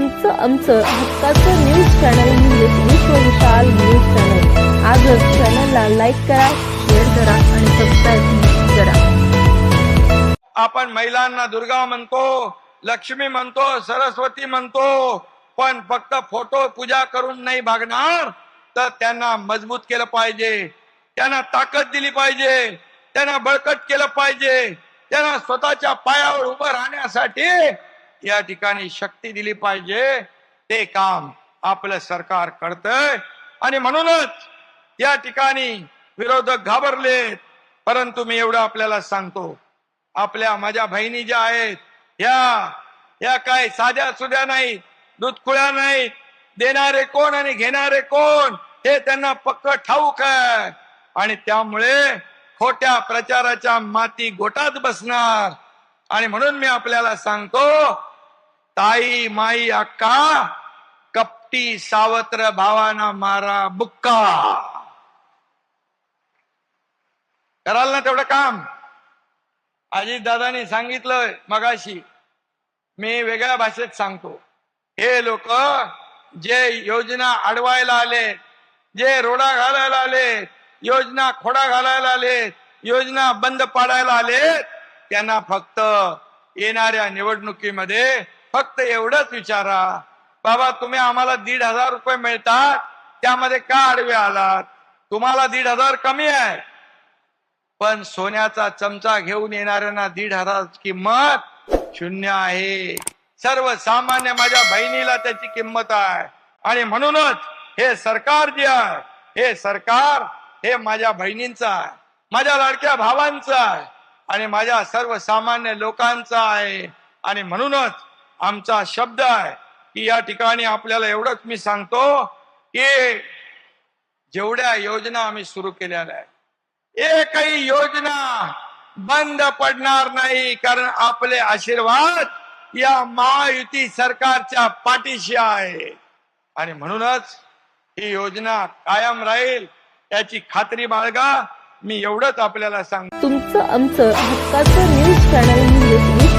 तुमचं आमचं हक्काचं न्यूज चॅनल म्हणजेच विश्व विशाल न्यूज चॅनल आजच चॅनलला लाईक करा शेअर करा आणि सबस्क्राईब करा. आपण महिलांना दुर्गा म्हणतो लक्ष्मी म्हणतो सरस्वती म्हणतो पण फक्त फोटो पूजा करून नाही भागणार तर त्यांना मजबूत केलं पाहिजे. त्यांना ताकद दिली पाहिजे. त्यांना बळकट केलं पाहिजे. त्यांना स्वतःच्या पायावर उभं राहण्यासाठी या ठिकाणी शक्ती दिली पाहिजे. ते काम आपलं सरकार करतंय. आणि म्हणूनच या ठिकाणी विरोधक घाबरलेत. परंतु मी एवढं आपल्याला सांगतो. आपल्या माझ्या बहिणी ज्या आहेत या या काय साध्या सुद्या नाहीत दुधखुळ्या नाहीत. देणारे कोण आणि घेणारे कोण हे त्यांना पक्क ठाऊक आहे. आणि त्यामुळे खोट्या प्रचाराच्या माती गोटात बसणार. आणि म्हणून मी आपल्याला सांगतो ताई माई अक्का कपटी सावत्र भावाना मारा बुक्का कराल ना तेवढं काम अजित दादानी सांगितलं मगाशी मी वेगळ्या भाषेत सांगतो हे लोक जे योजना अडवायला आले जे रोडा घालायला आले योजना खोडा घालायला आले योजना बंद पाडायला आले त्यांना फक्त येणाऱ्या निवडणुकीमध्ये फक्त एवढंच विचारा. बाबा तुम्ही आम्हाला दीड हजार रुपये मिळतात त्यामध्ये का आडवे आलात? तुम्हाला दीड हजार कमी आहे. पण सोन्याचा चमचा घेऊन येणाऱ्यांना दीड हजार किंमत शून्य आहे. सर्वसामान्य माझ्या बहिणीला त्याची किंमत आहे. आणि म्हणूनच हे सरकार जे आहे हे सरकार हे माझ्या बहिणींचं आहे. माझ्या लाडक्या भावांचं आहे. आणि माझ्या सर्वसामान्य लोकांचं आहे. आणि म्हणूनच आमचा शब्द आहे की या ठिकाणी आपल्याला एवढंच मी सांगतो की जेवढ्या योजना आम्ही सुरू केलेल्या आहेत एकही योजना बंद पडणार नाही कारण आपले आशीर्वाद या महायुती सरकारच्या पाठीशी आहे. आणि म्हणूनच ही योजना कायम राहील याची खात्री बाळगा मी एवढंच आपल्याला सांगतो. तुमचं आमचं हक्काचं news channel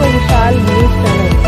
Vishal news channel.